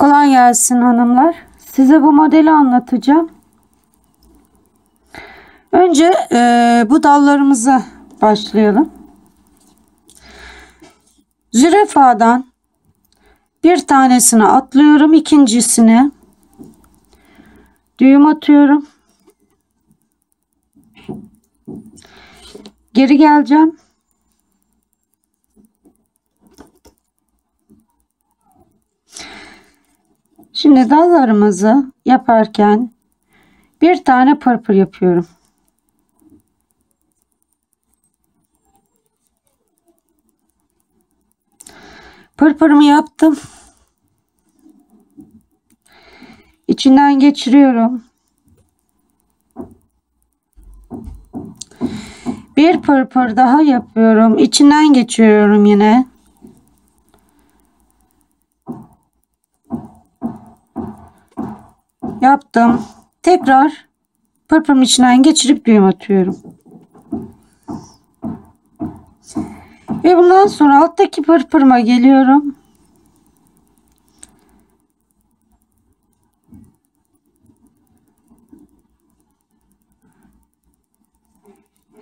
Kolay gelsin hanımlar. Size bu modeli anlatacağım. Önce e, bu dallarımıza başlayalım. Zürafadan bir tanesini atlıyorum. ikincisine düğüm atıyorum. Geri geleceğim. Şimdi dallarımızı yaparken bir tane pırpır yapıyorum. Pırpırımı yaptım. İçinden geçiriyorum. Bir pırpır daha yapıyorum. İçinden geçiriyorum yine. Yaptım. Tekrar pırpırın içinden geçirip düğüm atıyorum. Ve bundan sonra alttaki pırpırıma geliyorum.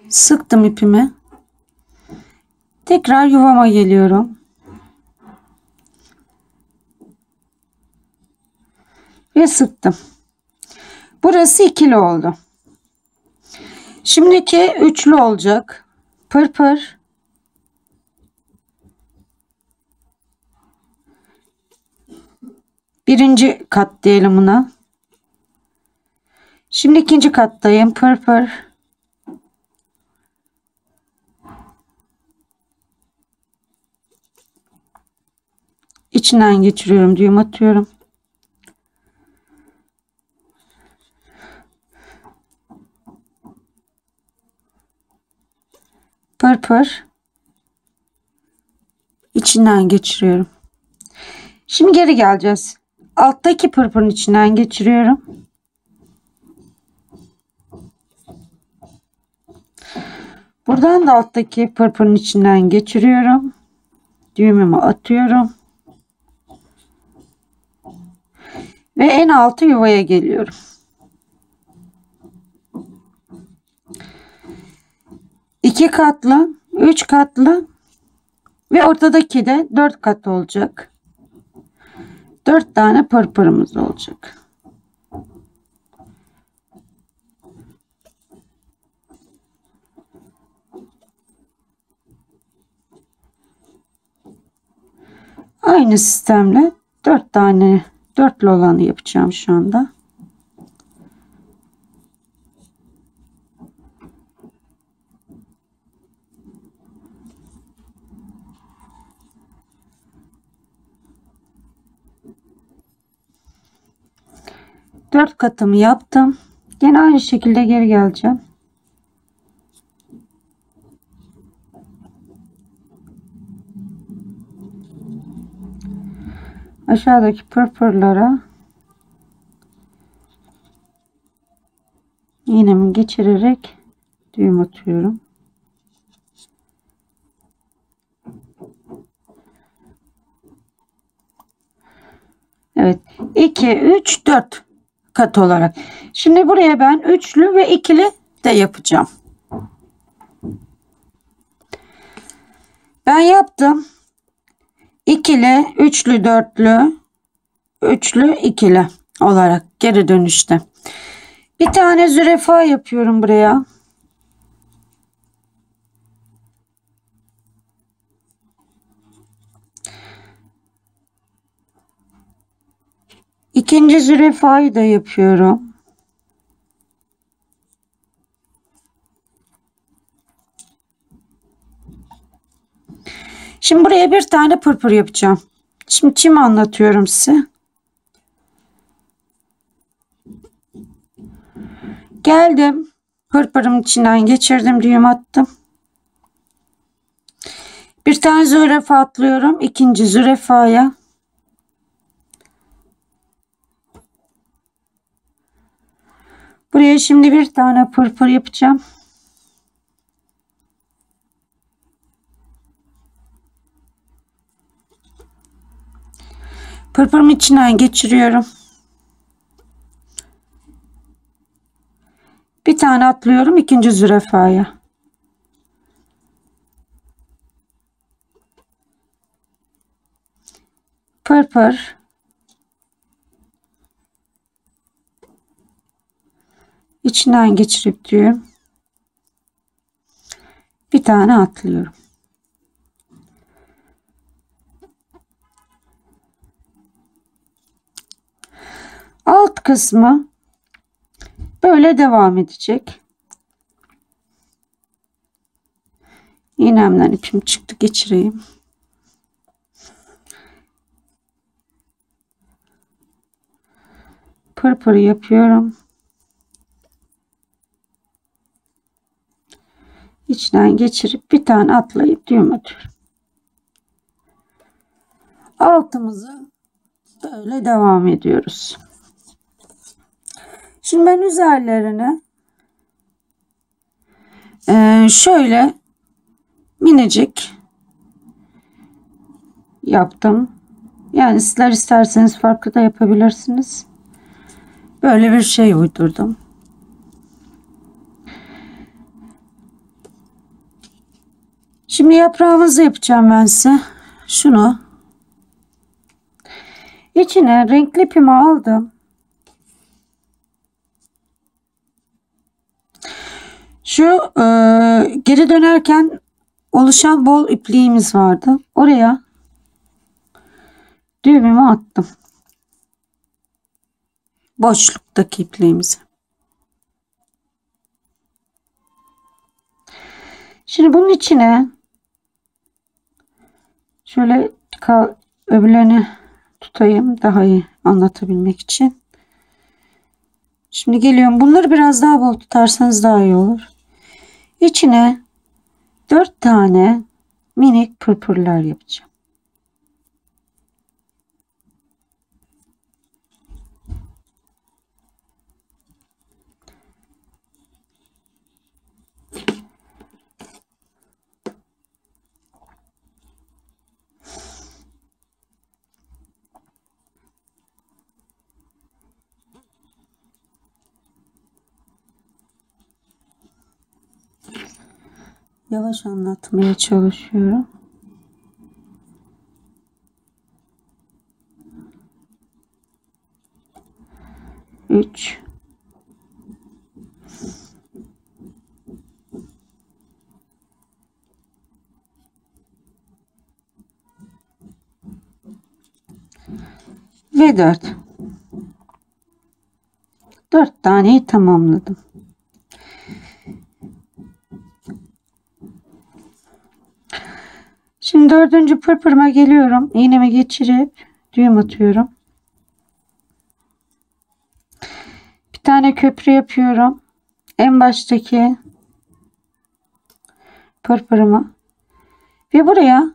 Sıktım ipimi. Tekrar yuvama geliyorum. Ve sıktım. Burası ikili oldu. Şimdiki üçlü olacak. Pırpır. Birinci kat diyelim buna. Şimdi ikinci kattayım. Pırpır. İçinden geçiriyorum. Düğüm atıyorum. Pırpır. içinden geçiriyorum. Şimdi geri geleceğiz. Alttaki pırpırın içinden geçiriyorum. Buradan da alttaki pırpırın içinden geçiriyorum. Düğümümü atıyorum. Ve en altı yuvaya geliyorum. İki katlı, üç katlı ve ortadaki de dört kat olacak. Dört tane pırpırımız olacak. Aynı sistemle dört tane dörtlü olanı yapacağım şu anda. Dört katımı yaptım. Yine aynı şekilde geri geleceğim. Aşağıdaki pırpırlara iğnemi geçirerek düğüm atıyorum. Evet. 2, 3, 4 kat olarak. Şimdi buraya ben üçlü ve ikili de yapacağım. Ben yaptım. İkili, üçlü, dörtlü, üçlü, ikili olarak geri dönüşte. Bir tane zürefa yapıyorum buraya. İkinci zürefayı da yapıyorum. Şimdi buraya bir tane pırpır yapacağım. Şimdi çim anlatıyorum size. Geldim. Pırpırım içinden geçirdim. Düğüm attım. Bir tane zürefa atlıyorum. İkinci zürefaya. Buraya şimdi bir tane pırpır yapacağım. Pırpırımı içinden geçiriyorum. Bir tane atlıyorum ikinci zürafaya. Pırpır. İçinden geçirip düğüm. Bir tane atlıyorum. Alt kısmı böyle devam edecek. İğnemden ipim çıktı geçireyim. Pırpır yapıyorum. İçinden geçirip bir tane atlayıp düğüm atıyorum. Altımızı böyle devam ediyoruz. Şimdi ben üzerlerine e, şöyle minicik yaptım. Yani sizler isterseniz farklı da yapabilirsiniz. Böyle bir şey uydurdum. Şimdi yaprağımızı yapacağım ben size. Şunu içine renkli ipimi aldım. Şu e, geri dönerken oluşan bol ipliğimiz vardı. Oraya düğümümü attım. Boşluktaki ipliğimizi. Şimdi bunun içine şöyle öbürlerini tutayım daha iyi anlatabilmek için. Şimdi geliyorum. Bunları biraz daha bol tutarsanız daha iyi olur. İçine 4 tane minik pırpırlar yapacağım. Yavaş anlatmaya çalışıyorum. Üç. Ve dört. Dört taneyi tamamladım. Şimdi dördüncü pırpırıma geliyorum. İğnemi geçirip düğüm atıyorum. Bir tane köprü yapıyorum. En baştaki pırpırımı ve buraya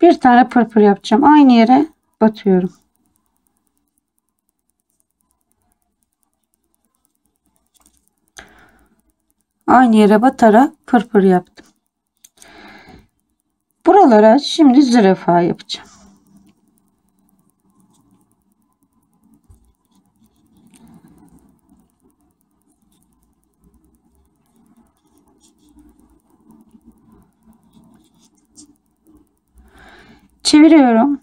bir tane pırpır yapacağım. Aynı yere batıyorum. Aynı yere batarak pırpır yaptım. Buralara şimdi zürafa yapacağım. Çeviriyorum.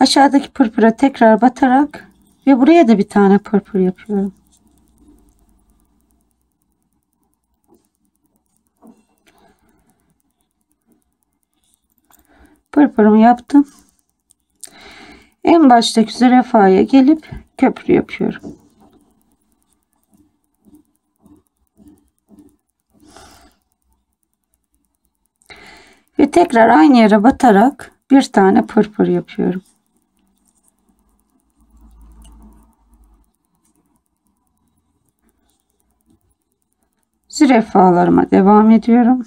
Aşağıdaki pırpıra tekrar batarak ve buraya da bir tane pırpır yapıyorum. Pırpırımı yaptım. En baştaki zürafaya gelip köprü yapıyorum. Ve tekrar aynı yere batarak bir tane pırpır yapıyorum. Zürafalarıma devam ediyorum.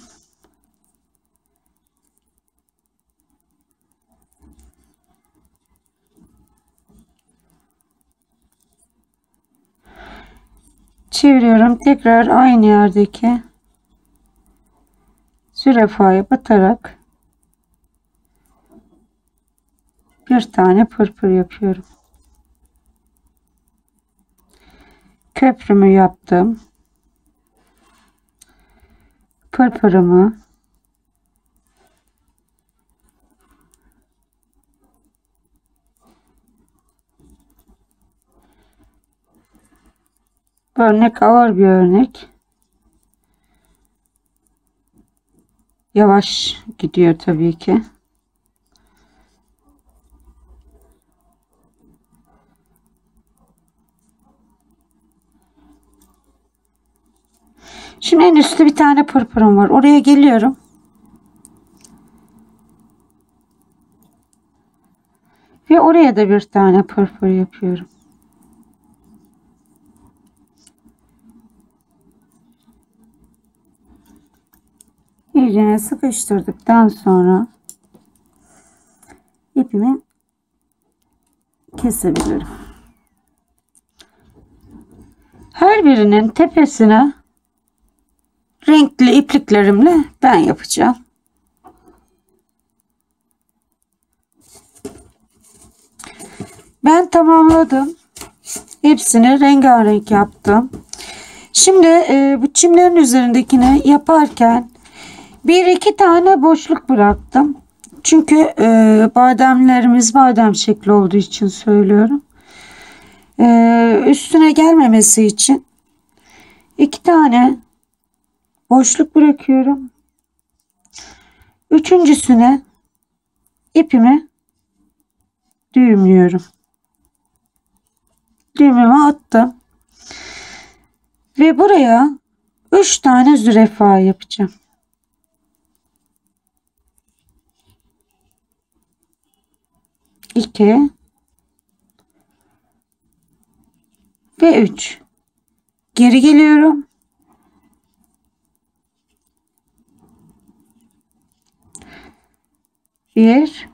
Çeviriyorum. Tekrar aynı yerdeki zürafaya batarak bir tane pırpır yapıyorum. Köprümü yaptım. Pırpırımı Örnek ağır bir örnek. Yavaş gidiyor tabii ki. Şimdi en üstte bir tane pırpırım var. Oraya geliyorum. Ve oraya da bir tane pırpır yapıyorum. İyicene sıkıştırdıktan sonra ipimi kesebilirim. Her birinin tepesine renkli ipliklerimle ben yapacağım. Ben tamamladım. Hepsini rengarenk yaptım. Şimdi e, bu çimlerin üzerindekini yaparken bir iki tane boşluk bıraktım. Çünkü e, bademlerimiz badem şekli olduğu için söylüyorum. E, üstüne gelmemesi için iki tane boşluk bırakıyorum. Üçüncüsüne ipimi düğümlüyorum. Düğümümü attım. Ve buraya üç tane zürefa yapacağım. İki ve üç. Geri geliyorum. Bir,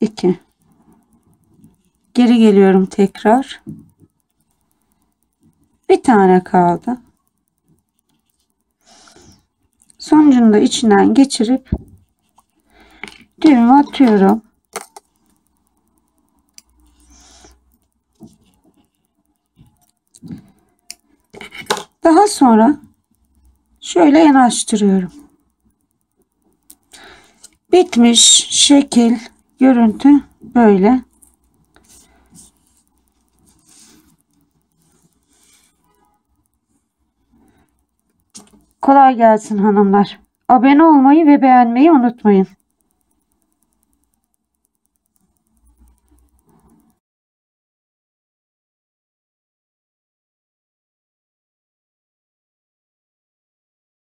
iki. Geri geliyorum tekrar. Bir tane kaldı. Sonucunu içinden geçirip düğümü atıyorum. Daha sonra şöyle yanaştırıyorum. Bitmiş şekil, görüntü böyle. Kolay gelsin hanımlar. Abone olmayı ve beğenmeyi unutmayın.